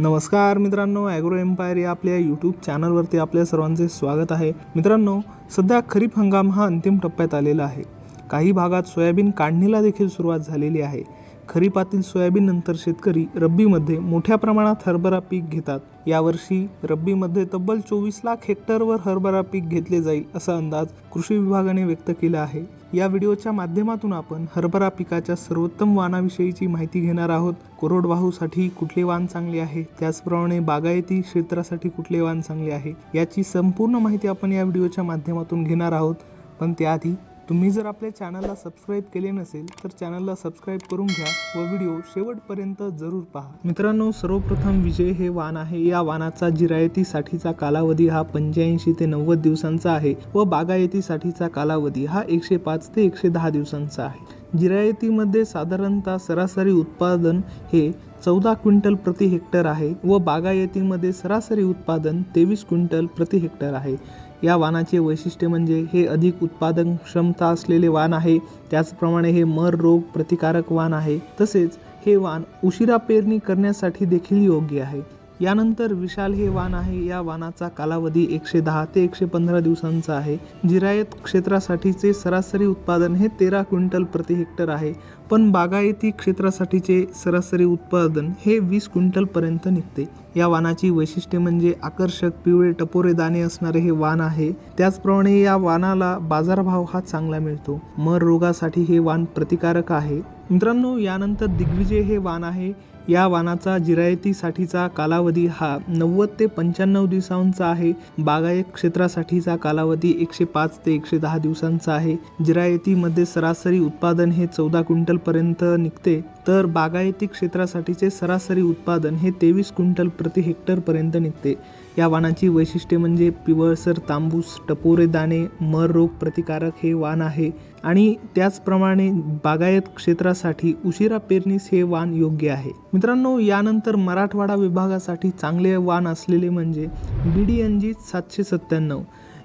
नमस्कार मित्रांनो agro empire या आपल्या यूट्यूब चॅनलवरती आपल्या सर्वांचे स्वागत आहे. मित्रांनो सध्या खरीप हंगाम हा अंतिम टप्प्यात आलेला आहे. काही भागात सोयाबीन काढणीला देखील सुरुवात झालेली आहे. खरीपातील सोयाबीन नंतर शेतकरी रब्बीमध्ये मोठ्या प्रमाणात हरभरा पीक घेतात. यावर्षी रब्बीमध्ये तब्बल चोवीस लाख हेक्टरवर हरभरा पीक घेतले जाईल असा अंदाज कृषी विभागाने व्यक्त केला आहे. या व्हिडिओच्या माध्यमातून आपण हरभरा पिकाच्या सर्वोत्तम वाणाविषयीची माहिती घेणार आहोत. कोरडवाहूसाठी कुठले वाण चांगले आहे? त्याचप्रमाणे बागायती क्षेत्रासाठी कुठले वाण चांगले आहे? याची संपूर्ण माहिती आपण या व्हिडिओच्या माध्यमातून घेणार आहोत. पण त्याआधी तुम्ही जर आपल्या चॅनलला सबस्क्राईब केले नसेल तर चॅनलला सबस्क्राईब करून घ्या व व्हिडिओ शेवटपर्यंत जरूर पहा. मित्रांनो सर्वप्रथम विजय हे वाण आहे. या वाणाचा जिरायतीसाठीचा कालावधी हा पंच्याऐंशी ते नव्वद दिवसांचा आहे व बागायतीसाठीचा कालावधी हा एकशे पाच ते एकशे दहा दिवसांचा आहे. जिरायतीमध्ये साधारणतः सरासरी उत्पादन हे चौदा क्विंटल प्रति हेक्टर आहे व बागायतीमध्ये सरासरी उत्पादन तेवीस क्विंटल प्रति हेक्टर आहे. या वाणाचे वैशिष्ट्य म्हणजे हे अधिक उत्पादन क्षमता असलेले वाण आहे. त्याचप्रमाणे हे मर रोग प्रतिकारक वाण आहे. तसेच हे वाण उशिरा पेरणी करण्यासाठी देखील योग्य आहे. यानंतर विशाल हे वाण आहे. या वाणाचा कालावधी एकशे दहा ते एकशे पंधरा दिवसांचा आहे. जिरायत क्षेत्रासाठीचे सरासरी उत्पादन हे तेरा क्विंटल प्रति हेक्टर आहे. पण बागायती क्षेत्रासाठीचे सरासरी उत्पादन हे वीस क्विंटलपर्यंत निघते. या वाणाची वैशिष्ट्ये म्हणजे आकर्षक पिवळे टपोरे दाणे असणारे हे वाण आहे. त्याचप्रमाणे या वाणाला बाजारभाव हा चांगला मिळतो. मर रोगासाठी हे वाण प्रतिकारक आहे. मित्रांनो यानंतर दिग्विजय हे वाण आहे. या वाणाचा जिरायतीसाठीचा कालावधी हा नव्वद ते पंच्याण्णव दिवसांचा आहे. बागायत क्षेत्रासाठीचा कालावधी एकशे पाच ते एकशे दहा दिवसांचा आहे. जिरायतीमध्ये सरासरी उत्पादन हे चौदा क्विंटलपर्यंत निघते. तर बागायती क्षेत्रासाठीचे सरासरी उत्पादन हे तेवीस क्विंटल प्रति हेक्टरपर्यंत निघते. या वाणाची वैशिष्ट्ये म्हणजे पिवळसर तांबूस टपोरे दाणे मर रोग प्रतिकारक हे वाण आहे. आणि त्याचप्रमाणे बागायत क्षेत्रासाठी उशिरा पेरणीस हे वाण योग्य आहे. मित्रांनो यानंतर मराठवाडा विभागासाठी चांगले वाण असलेले म्हणजे बी डी एन जी सातशे सत्त्याण्णव.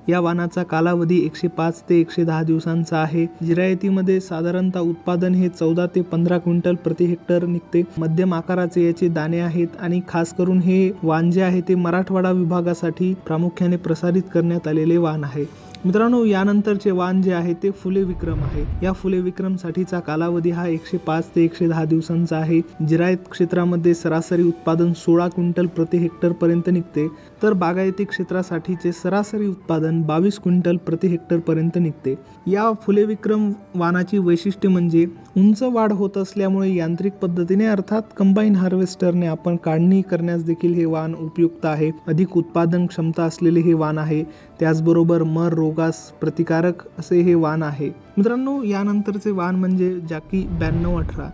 या वाणाचा कालावधी एकशे पाच ते एकशे दहा दिवसांचा आहे. जिरायतीमध्ये साधारणतः उत्पादन हे चौदा ते पंधरा क्विंटल प्रति हेक्टर निघते. मध्यम आकाराचे याचे दाणे आहेत आणि खास करून हे वाण जे आहे ते मराठवाडा विभागासाठी प्रामुख्याने प्रसारित करण्यात आलेले वाण आहे. मित्रांनो यानंतरचे वाण जे आहे ते फुले विक्रम आहे. या फुले विक्रमसाठीचा कालावधी हा एकशे पाच ते एकशे दहा दिवसांचा आहे. जिरायत क्षेत्रामध्ये सरासरी उत्पादन सोळा क्विंटल प्रति हेक्टरपर्यंत निघते. तर बागायती क्षेत्रासाठीचे सरासरी उत्पादन बावीस क्विंटल प्रति हेक्टरपर्यंत निघते. या फुले विक्रम वाणाची वैशिष्ट्ये म्हणजे उंच वाढ होत असल्यामुळे यांत्रिक पद्धतीने अर्थात कंबाईन हार्वेस्टरने आपण काढणी करण्यास देखील हे वाण उपयुक्त आहे. अधिक उत्पादन क्षमता असलेले हे वाण आहे. त्याचबरोबर मर रोग रोगास प्रतिकारक असे हे वाण आहे. मित्रांनो यानंतरचे वाण म्हणजे जाकी ब्याण्णव अठरा.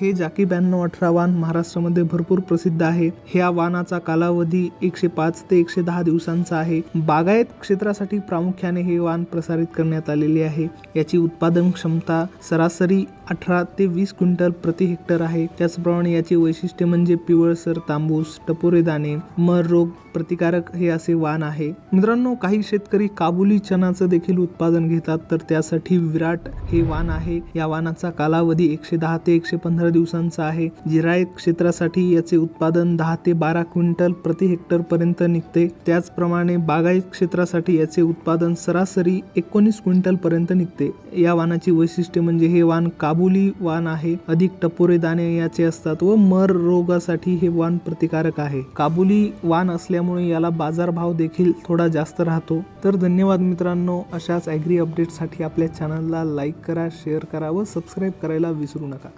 हे जाकी ब्याण्णव अठरा वाण महाराष्ट्रामध्ये भरपूर प्रसिद्ध आहे. ह्या वाणाचा कालावधी एकशे पाच ते एकशे दहा दिवसांचा आहे. बागायत क्षेत्रासाठी प्रामुख्याने हे वाण प्रसारित करण्यात आलेले आहे. याची उत्पादन क्षमता सरासरी अठरा ते वीस क्विंटल प्रति हेक्टर आहे. त्याचप्रमाणे याचे वैशिष्ट्य म्हणजे पिवळसर तांबूस टपोरे दाणे मर रोग प्रतिकारक हे असे वाण आहे. मित्रांनो काही शेतकरी काबुली चनाचं देखील उत्पादन घेतात तर त्यासाठी विराट हे वाण आहे. या वाणाचा कालावधी एकशे दहा ते एकशे पंधरा दिवसांचा आहे. जिरायत क्षेत्रासाठी याचे उत्पादन दहा ते बारा क्विंटल प्रति हेक्टर पर्यंत निघते. त्याचप्रमाणे बागायत क्षेत्रासाठी याचे उत्पादन सरासरी एकोणीस क्विंटल पर्यंत निघते. या वाणाची वैशिष्ट्ये म्हणजे हे वाण काबुली वान आहे. अधिक टपोरे दाणे याचे असतात व मर रोगासाठी हे वाण प्रतिकारक आहे. काबुली वान असल्यामुळे याला बाजारभाव देखील थोडा जास्त राहतो. तर धन्यवाद मित्रांनो. अशाच ॲग्री अपडेटसाठी आपल्या चॅनलला लाईक करा शेअर करा व सबस्क्राईब करायला विसरू नका.